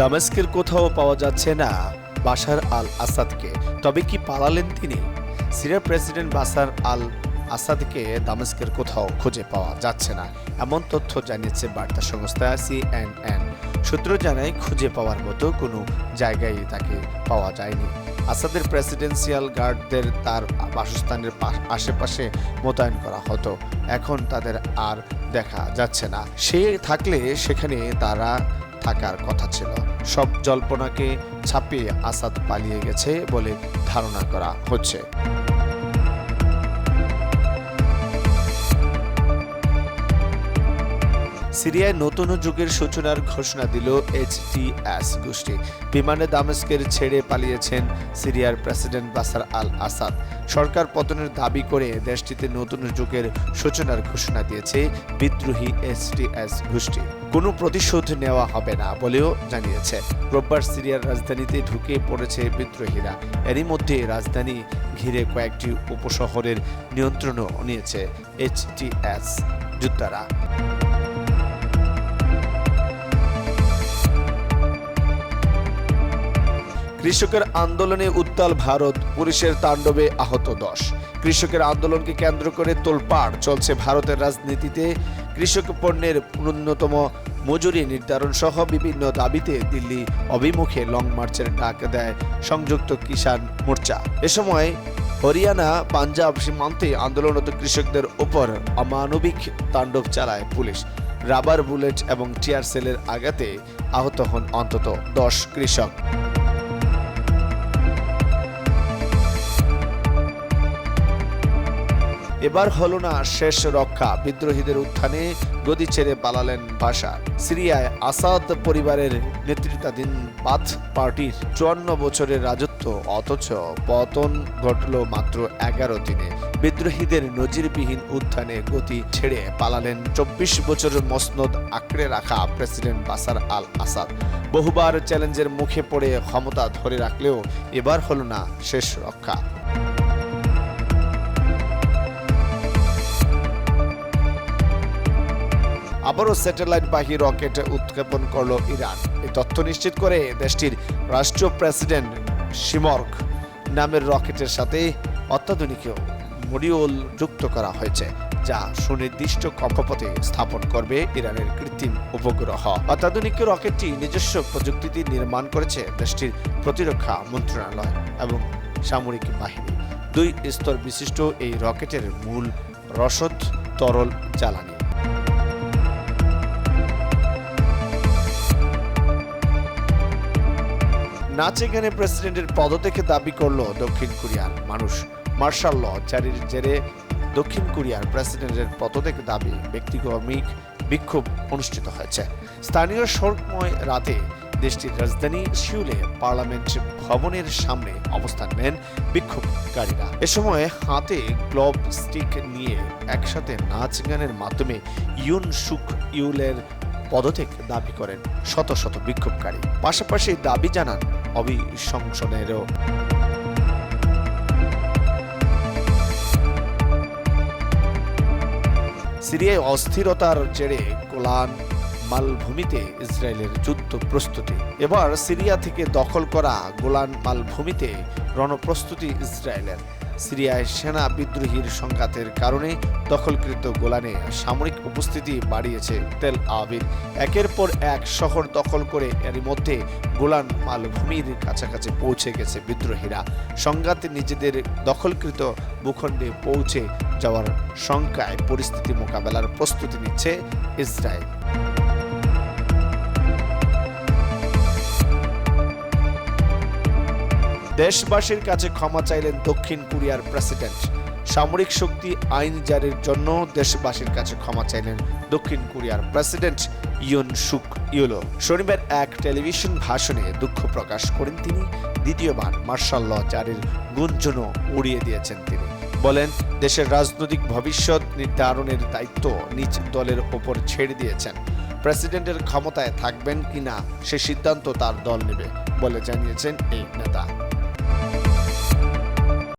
দামেস্কের কোথাও পাওয়া যাচ্ছে না বাশার আল আসাদকে তবে কি পালালেন তিনি? সিরিয়ার প্রেসিডেন্ট বাশার আল আসাদকে দামেস্কের কোথাও খুঁজে পাওয়া যাচ্ছে না, এমন তথ্য জানিয়েছে বার্তা সংস্থা সিএনএন। সূত্র জানায়, খুঁজে পাওয়ার মতো কোনো জায়গায় তাকে পাওয়া যায়নি। আসাদের প্রেসিডেন্সিয়াল গার্ডদের তার বাসস্থানের আশেপাশে মোতায়েন করা হতো। এখন তাদের আর দেখা যাচ্ছে না। সে থাকলে সেখানে তারা থাকার কথা ছিল। সব জল্পনাকে ছাপিয়ে আসাদ পালিয়ে গেছে বলে ধারণা করা হচ্ছে। সিরিয়ায় নতুন যুগের সূচনার ঘোষণা দিল এইচটিএস গোষ্ঠী। বিমানে দামেস্কের ছেড়ে পালিয়েছেন সিরিয়ার প্রেসিডেন্ট বাসার আল আসাদ। সরকার পতনের দাবি করে দেশটিতে নতুন যুগের সূচনার ঘোষণা দিয়েছে বিদ্রোহী এইচটিএস গোষ্ঠী। কোনো প্রতিশোধ নেওয়া হবে না বলেও জানিয়েছে। রোববার সিরিয়ার রাজধানীতে ঢুকে পড়েছে বিদ্রোহীরা। এরই মধ্যে রাজধানী ঘিরে কয়েকটি উপশহরের নিয়ন্ত্রণও নিয়েছে এইচটিএস যোদ্ধারা। কৃষকের আন্দোলনে উত্তাল ভারত, পুলিশের তাণ্ডবে আহত দশ। কৃষকের আন্দোলনকে কেন্দ্র করে তোলপাড় চলছে ভারতের রাজনীতিতে। কৃষক পণ্যের ন্যূনতম মজুরি নির্ধারণ সহ বিভিন্ন দাবিতে দিল্লি অভিমুখে লং মার্চের ডাক দেয় সংযুক্ত কিষাণ মোর্চা। এ সময় হরিয়ানা, পাঞ্জাব সীমান্তে আন্দোলনরত কৃষকদের ওপর অমানবিক তাণ্ডব চালায় পুলিশ। রাবার বুলেট এবং টিয়ার সেলের আঘাতে আহত হন অন্তত দশ কৃষক। এবার হলো না শেষ রক্ষা। বিদ্রোহীদের উত্থানে গদি ছেড়ে পালালেন বাশার সিরিয়ায় আসাদ পরিবারের নেতৃত্বাধীন বাথ পার্টির চুয়ান্ন বছরের রাজত্ব, অথচ পতন ঘটল মাত্র এগারো দিনে। বিদ্রোহীদের নজিরবিহীন উত্থানে গতি ছেড়ে পালালেন চব্বিশ বছরের মসনদ আঁকড়ে রাখা প্রেসিডেন্ট বাসার আল আসাদ বহুবার চ্যালেঞ্জের মুখে পড়ে ক্ষমতা ধরে রাখলেও এবার হলো না শেষ রক্ষা। আবারও স্যাটেলাইট বাহী রকেট উৎক্ষেপণ করল ইরান। এই তথ্য নিশ্চিত করে দেশটির রাষ্ট্রীয় প্রেসিডেন্ট শিমর্ক নামের রকেটের সাথে অত্যাধুনিক মডিউল যুক্ত করা হয়েছে, যা সুনির্দিষ্ট কক্ষপথে স্থাপন করবে ইরানের কৃত্রিম উপগ্রহ। অত্যাধুনিক রকেটটি নিজস্ব প্রযুক্তিতে নির্মাণ করেছে দেশটির প্রতিরক্ষা মন্ত্রণালয় এবং সামরিক বাহিনী। দুই স্তর বিশিষ্ট এই রকেটের মূল রসদ তরল জ্বালানি। নাচে গানে প্রেসিডেন্টের পদত্যাগে দাবি করল দক্ষিণ কোরিয়ার মানুষ। মার্শাল ল জারির জেরে দক্ষিণ কোরিয়ার প্রেসিডেন্টের পদত্যাগ দাবি ব্যক্তিগমিক বিক্ষোভ অনুষ্ঠিত হয়েছে। স্থানীয় শোকময় রাতে দেশটির রাজধানী সিউলে পার্লামেন্ট ভবনের সামনে অবস্থান নেন বিক্ষোভকারীরা। এ সময় হাতে গ্লোব স্টিক নিয়ে একসাথে নাচ গানের মাধ্যমে ইউন সুক ইউলের পদত্যাগ দাবি করেন শত শত বিক্ষোভকারী। পাশাপাশি দাবি জানান অভিশংসনেরও সিরিয়ায় অস্থিরতার জেরে কোলান মালভূমিতে ইসরায়েলের যুদ্ধ প্রস্তুতি। এবার সিরিয়া থেকে দখল করা গোলান মালভূমিতে রণপ্রস্তুতি ইসরায়েলের। সিরিয়ায় সেনা বিদ্রোহীর সংঘাতের কারণে দখলকৃত গোলানে সামরিক উপস্থিতি বাড়িয়েছে তেল আবির একের পর এক শহর দখল করে এর মধ্যে গোলান মালভূমির কাছাকাছি পৌঁছে গেছে বিদ্রোহীরা। সংঘাতে নিজেদের দখলকৃত ভূখণ্ডে পৌঁছে যাওয়ার শঙ্কায় পরিস্থিতি মোকাবেলার প্রস্তুতি নিচ্ছে ইসরায়েল। দেশবাসীর কাছে ক্ষমা চাইলেন দক্ষিণ কোরিয়ার প্রেসিডেন্ট। সামরিক শক্তি, আইন জারির জন্য দেশবাসীর কাছে ক্ষমা চাইলেন দক্ষিণ কোরিয়ার প্রেসিডেন্ট ইয়ন সুক ইউলো। শনিবার এক টেলিভিশন ভাষণে দুঃখ প্রকাশ করেন তিনি। দ্বিতীয়বার মার্শাল ল জারির গুঞ্জনও উড়িয়ে দিয়েছেন তিনি। বলেন, দেশের রাজনৈতিক ভবিষ্যৎ নির্ধারণের দায়িত্ব নিজ দলের ওপর ছেড়ে দিয়েছেন। প্রেসিডেন্টের ক্ষমতায় থাকবেন কিনা সে সিদ্ধান্ত তার দল নেবে বলে জানিয়েছেন এই নেতা।